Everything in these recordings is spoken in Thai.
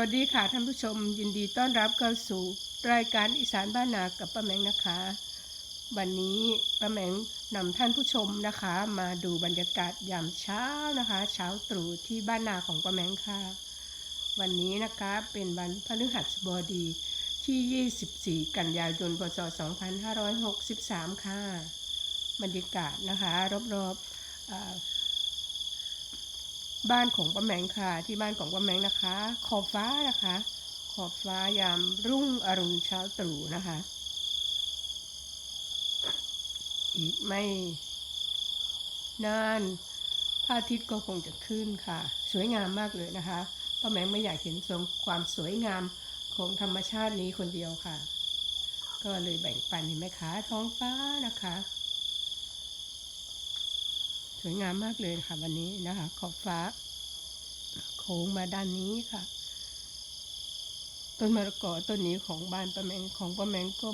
วัสดีค่ะท่านผู้ชมยินดีต้อนรับเข้าสู่รายการอีสานบ้านนากับป้าแมงนะคะ วันนี้ป้าแมงนำท่านผู้ชมนะคะ มาดูบรรยากาศยามเช้านะคะ เช้าตรู่ที่บ้านนาของป้าแมงค่ะ วันนี้นะคะเป็นวันพฤหัสบดีที่ 24 กันยายนพศ 2563 ค่ะ บรรยากาศนะคะ รอบๆอ่า บ้านของป้าแมงค่ะ ที่บ้านของป้าแมงนะคะ ขอบฟ้านะคะ ขอบฟ้ายามรุ่งอรุณเช้าตรู่นะคะ อีกไม่นานพระอาทิตย์ก็คงจะขึ้นค่ะ สวยงามมากเลยนะคะป้าแมงไม่อยากเห็นทรงความสวยงามของธรรมชาตินี้คนเดียวค่ะ ก็เลยแบ่งปันเห็นไหมคะท้องฟ้านะคะ วยงามมากเลยค่ะวันนี้นะคะ ขอบฟ้า โค้งมาด้านนี้ค่ะ ต้นมะละกอต้นนี้ของบ้านป้าแมงของป้าแมงก็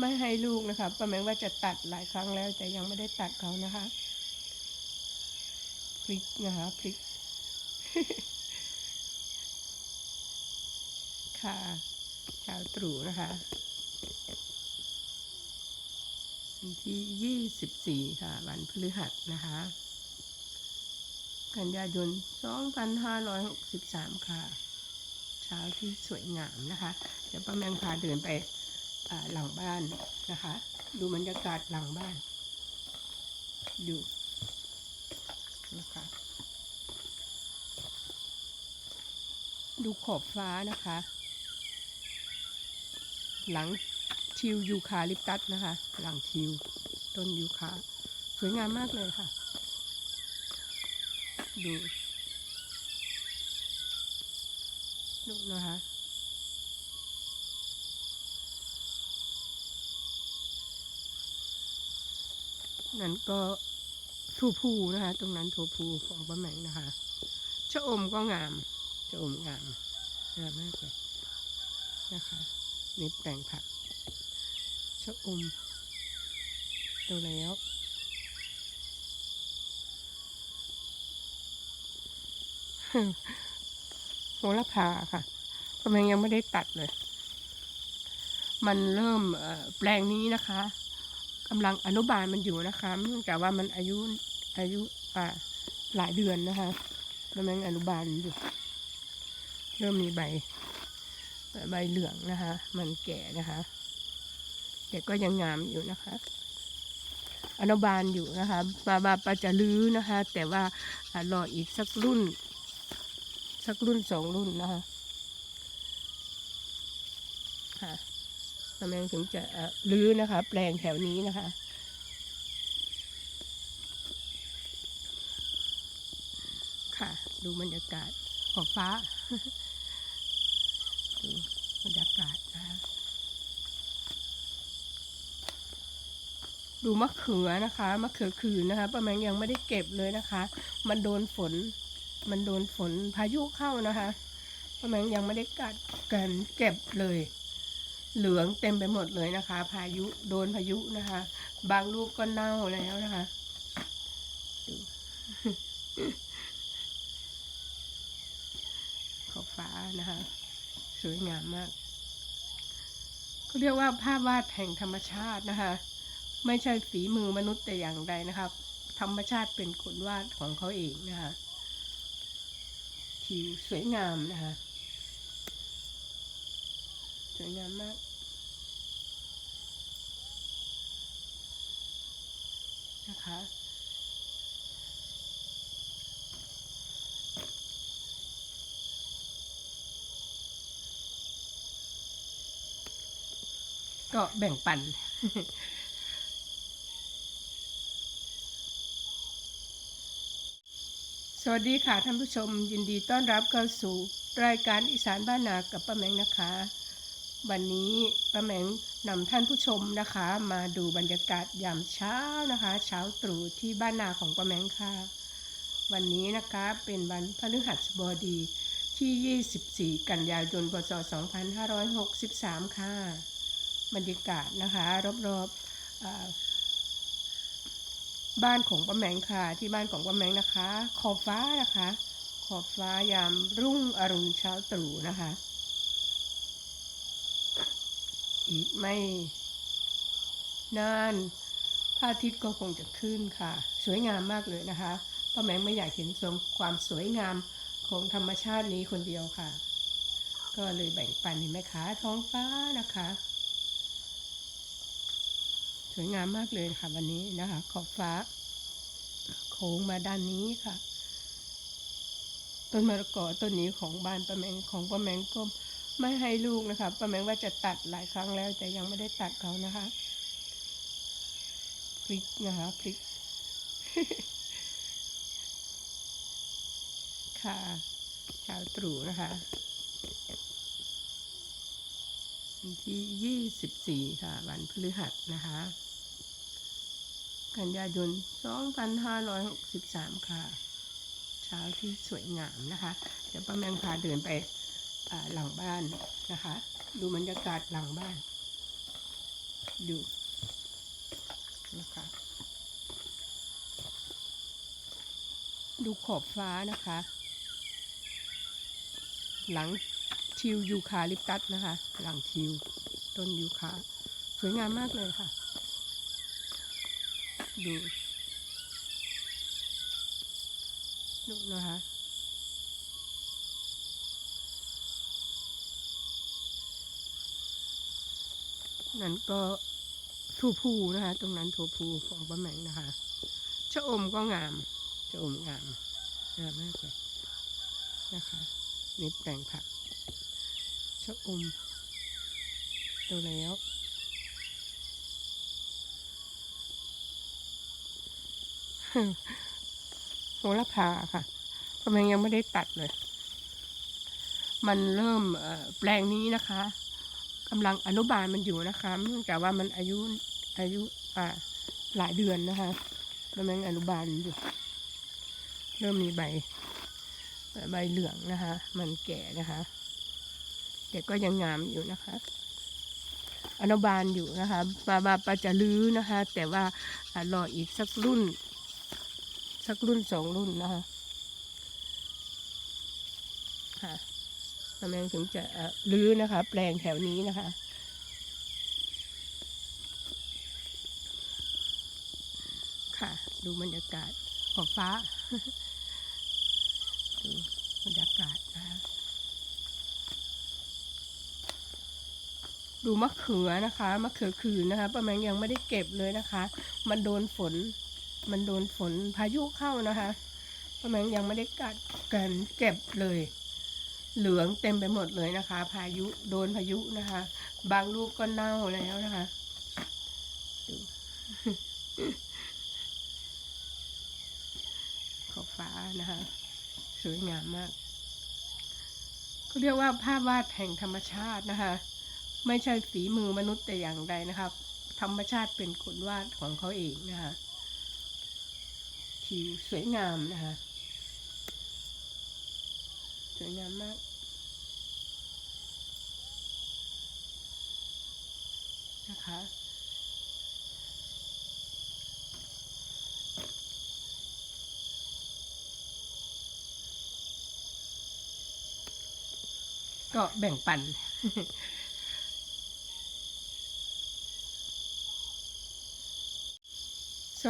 ไม่ให้ลูกนะคะป้าแมงว่าจะตัดหลายครั้งแล้ว แต่ยังไม่ได้ตัดเขานะคะพริกนะคะพริก ค่ะ ชาวตรู่นะคะวันที่ยี่สิบสี่ค่ะ วันพฤหัสนะคะ กันยายน 2563 ค่ะ เช้าที่สวยงามนะคะ เดี๋ยวป้าแมงพาเดินไปหลังบ้านนะคะ ดูบรรยากาศหลังบ้าน ดูนะคะ ดูขอบฟ้านะคะ หลังทิวยูคาลิปตัสนะคะ หลังทิวต้นยูคา สวยงามมากเลยค่ะ ดูดูนะคะนั่นก็ทูพูนะคะ ตรงนั้นทูพูของป้าแมงนะคะชะอมก็งามชะอมงามงามมากเลยนะคะนี่แต่งผักชะอมโตแล้ว โหระพาค่ะกำลังยังไม่ได้ตัดเลย มันเริ่มแปลงนี้นะคะกำลังอนุบาลมันอยู่นะคะเนื่องจากว่ามันอายุอายุอ่าหลายเดือนนะคะกำลังอนุบาลอยู่ เริ่มมีใบใบเหลืองนะคะ มันแก่นะคะแต่ก็ยังงามอยู่นะคะอนุบาลอยู่นะคะบาบาปาจะลื้อนะคะ แต่ว่ารออีกสักรุ่น สักรุ่นสองรุ่นนะคะค่ะกำลังถึงจะรื้อนะคะ แปลงแถวนี้นะคะค่ะ ดูบรรยากาศขอบฟ้า ดูบรรยากาศนะคะดูมะเขือนะคะมะเขือคืนนะคะป้าแมงยังไม่ได้เก็บเลยนะคะ มันโดนฝน มันโดนฝนพายุเข้านะคะป้าแมงยังไม่ได้กัดกันเก็บเลย เหลืองเต็มไปหมดเลยนะคะ พายุโดนพายุนะคะ บางลูกก็เน่าแล้วนะคะขอบฟ้านะคะ สวยงามมากเขาเรียกว่าภาพวาดแห่งธรรมชาตินะคะ ไม่ใช่ฝีมือมนุษย์แต่อย่างใดนะครับ ธรรมชาติเป็นคนวาดของเขาเองนะคะ ทิวสวยงามนะคะ สวยงามมาก นะคะ ก็แบ่งปัน สวัสดีค่ะท่านผู้ชม ยินดีต้อนรับเข้าสู่ รายการอีสานบ้านนากับป้าแมงนะคะ วันนี้ป้าแมงนำท่านผู้ชมนะคะ มาดูบรรยากาศยามเช้านะคะ เช้าตรู่ที่บ้านนาของป้าแมงค่ะ วันนี้นะคะเป็นวันพฤหัสบดีที่ 24 กันยายนพศ2563 ค่ะ บรรยากาศนะคะ รอบๆ บ้านของป้าแมงค่ะ ที่บ้านของป้าแมงนะคะ ขอบฟ้านะคะ ขอบฟ้ายามรุ่งอรุณเช้าตรู่นะคะ อีกไม่นานพระอาทิตย์ก็คงจะขึ้นค่ะ สวยงามมากเลยนะคะป้าแมงไม่อยากเห็นทรงความสวยงามของธรรมชาตินี้คนเดียวค่ะ ก็เลยแบ่งปันเห็นไหมคะท้องฟ้านะคะ สวยงามมากเลยค่ะวันนี้นะคะ ขอบฟ้า โค้งมาด้านนี้ค่ะ ต้นมะละกอต้นนี้ของบ้านป้าแมงของป้าแมงก็ไม่ให้ลูกนะคะป้าแมงว่าจะตัดหลายครั้งแล้ว แต่ยังไม่ได้ตัดเขานะคะพริกนะคะพริก ค่ะ ชาวตรู่นะคะ วันที่ยี่สิบสี่ค่ะ วันพฤหัสนะคะ กันยายน 2563 ค่ะ เช้าที่สวยงามนะคะ เดี๋ยวป้าแมงพาเดินไปหลังบ้านนะคะ ดูบรรยากาศหลังบ้าน ดูนะคะดูขอบฟ้านะคะ หลัง ทิวยูคาลิปตัสนะคะ หลังทิว ต้นยูคาสวยงามมากเลยค่ะ ดูดูนะคะนั่นก็ทูพูนะคะ ตรงนั้นทูพูของป้าแมงนะคะชะอมก็งามชะอมงามงามมากเลยนะคะนี่แปลงผัก ชะอมโตแล้วโหระพาค่ะกำลังยังไม่ได้ตัดเลย มันเริ่มแปลงนี้นะคะกำลังอนุบาลมันอยู่นะคะเนื่องจากว่ามันอายุอายุอ่าหลายเดือนนะคะกำลังอนุบาลอยู่ เริ่มมีใบใบเหลืองนะคะ มันแก่นะคะ แต่ก็ยังงามอยู่นะคะ อนุบาลอยู่นะคะปาบาปาจะลื้อนะคะ แต่ว่ารออีกสักรุ่น สักรุ่นสองรุ่นนะคะค่ะกำลังถึงจะเอ่อรื้อนะคะ แปลงแถวนี้นะคะค่ะ ดูบรรยากาศขอบฟ้า ดูบรรยากาศนะคะ ดูมะเขือนะคะมะเขือคืนนะคะป้าแมงยังไม่ได้เก็บเลยนะคะ มันโดนฝน มันโดนฝนพายุเข้านะคะป้าแมงยังไม่ได้กัดกันเก็บเลย เหลืองเต็มไปหมดเลยนะคะ พายุโดนพายุนะคะ บางลูกก็เน่าแล้วนะคะดูขอบฟ้านะคะ สวยงามมากเขาเรียกว่าภาพวาดแห่งธรรมชาตินะคะ ไม่ใช่ฝีมือมนุษย์แต่อย่างใดนะครับ ธรรมชาติเป็นคนวาดของเขาเองนะคะทิวสวยงามนะคะสวยงามมากนะคะก็แบ่งปัน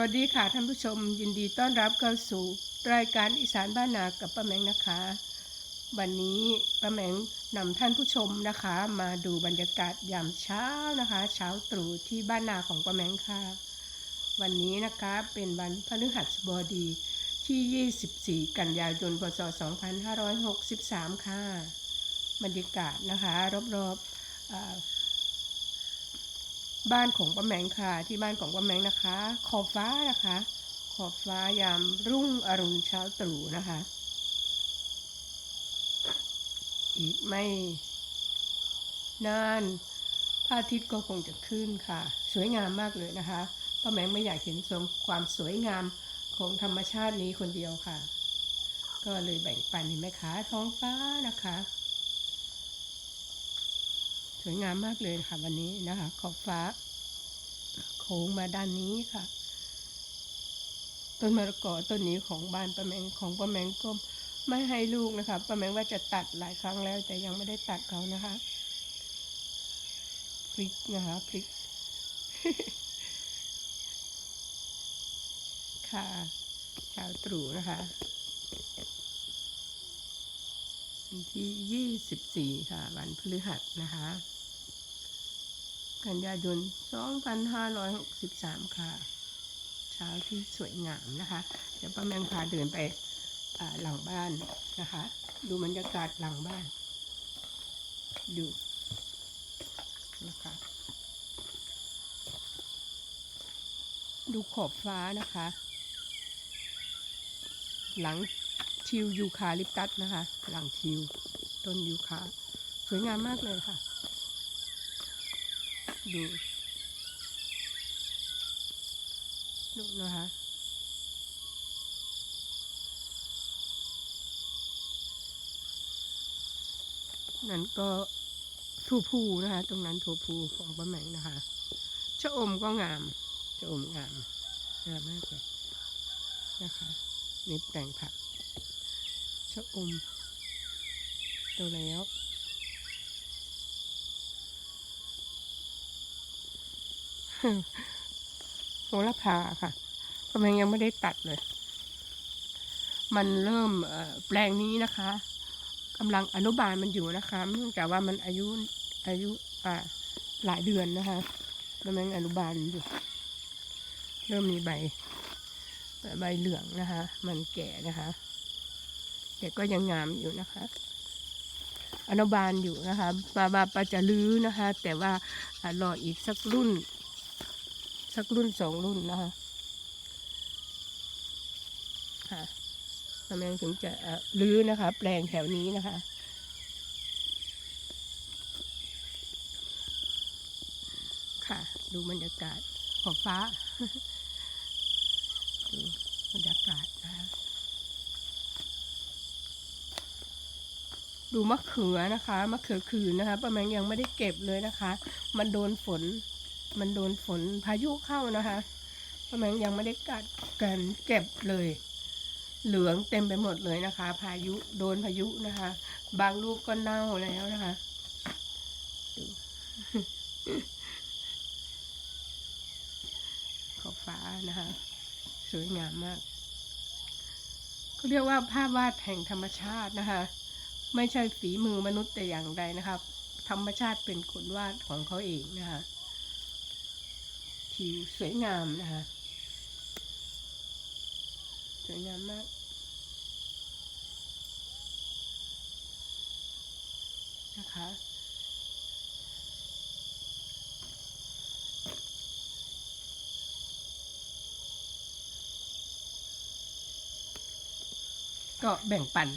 วัสดีค่ะท่านผู้ชมยินดีต้อนรับเข้าสู่ รายการอีสานบ้านนากับป้าแมงนะคะ วันนี้ป้าแมงนำท่านผู้ชมนะคะ มาดูบรรยากาศยามเช้านะคะ เช้าตรู่ที่บ้านนาของป้าแมงค่ะ วันนี้นะคะเป็นวันพฤหัสบดีที่ 24 กันยายนพศ 2563 ค่ะ บรรยากาศนะคะ รอบๆอ่า บ้านของป้าแมงค่ะ ที่บ้านของป้าแมงนะคะ ขอบฟ้านะคะ ขอบฟ้ายามรุ่งอรุณเช้าตรู่นะคะ อีกไม่นานพระอาทิตย์ก็คงจะขึ้นค่ะ สวยงามมากเลยนะคะป้าแมงไม่อยากเห็นทรงความสวยงามของธรรมชาตินี้คนเดียวค่ะ ก็เลยแบ่งปันเห็นไหมคะท้องฟ้านะคะ วยงามมากเลยค่ะวันนี้นะคะ ขอบฟ้า โค้งมาด้านนี้ค่ะ ต้นมะละกอต้นนี้ของบ้านป้าแมงของป้าแมงก็ไม่ให้ลูกนะคะป้าแมงว่าจะตัดหลายครั้งแล้ว แต่ยังไม่ได้ตัดเขานะคะพริกนะคะพริก ค่ะช้าตรู่นะคะวันที่ยี่สิบสี่ค่ะ วันพฤหัสนะคะ กันยายนสองพันห้าร้อยหกสิบสามค่ะ เช้าที่สวยงามนะคะ เดี๋ยวป้าแมงพาเดินไปหลังบ้านนะคะ ดูบรรยากาศหลังบ้าน ดูนะคะดูขอบฟ้านะคะ หลังทิวยูคาลิปตัสนะคะ หลังทิวต้นยูคาสวยงามมากเลยค่ะ ดูดูนะคะนั่นก็ทูพูนะคะ ตรงนั้นทูพูของป้าแมงนะคะชะอมก็งามชะอมงามงามมากเลยนะคะนี่แต่งผักชะอมโตแล้ว โหระพาค่ะกำลังยังไม่ได้ตัดเลย มันเริ่มแปลงนี้นะคะกำลังอนุบาลมันอยู่นะคะเนื่องจากว่ามันอายุอายุอ่าหลายเดือนนะคะกำลังอนุบาลอยู่ เริ่มมีใบใบเหลืองนะคะ มันแก่นะคะ แต่ก็ยังงามอยู่นะคะอนุบาลอยู่นะคะปาบาปาจะลื้อนะคะ แต่ว่ารออีกสักรุ่น สักรุ่นสองรุ่นนะคะค่ะกำลังถึงจะรื้อนะคะ แปลงแถวนี้นะคะค่ะ ดูบรรยากาศขอบฟ้า ดูบรรยากาศนะคะดูมะเขือนะคะมะเขือคืนนะคะป้าแมงยังไม่ได้เก็บเลยนะคะ มันโดนฝน มันโดนฝนพายุเข้านะคะป้าแมงยังไม่ได้กัดกันเก็บเลย เหลืองเต็มไปหมดเลยนะคะ พายุโดนพายุนะคะ บางลูกก็เน่าแล้วนะคะขอบฟ้านะคะ สวยงามมากเขาเรียกว่าภาพวาดแห่งธรรมชาตินะคะ ไม่ใช่ฝีมือมนุษย์แต่อย่างใดนะครับ ธรรมชาติเป็นคนวาดของเขาเองนะคะ ทิวสวยงามนะคะ สวยงามมาก นะคะ ก็แบ่งปัน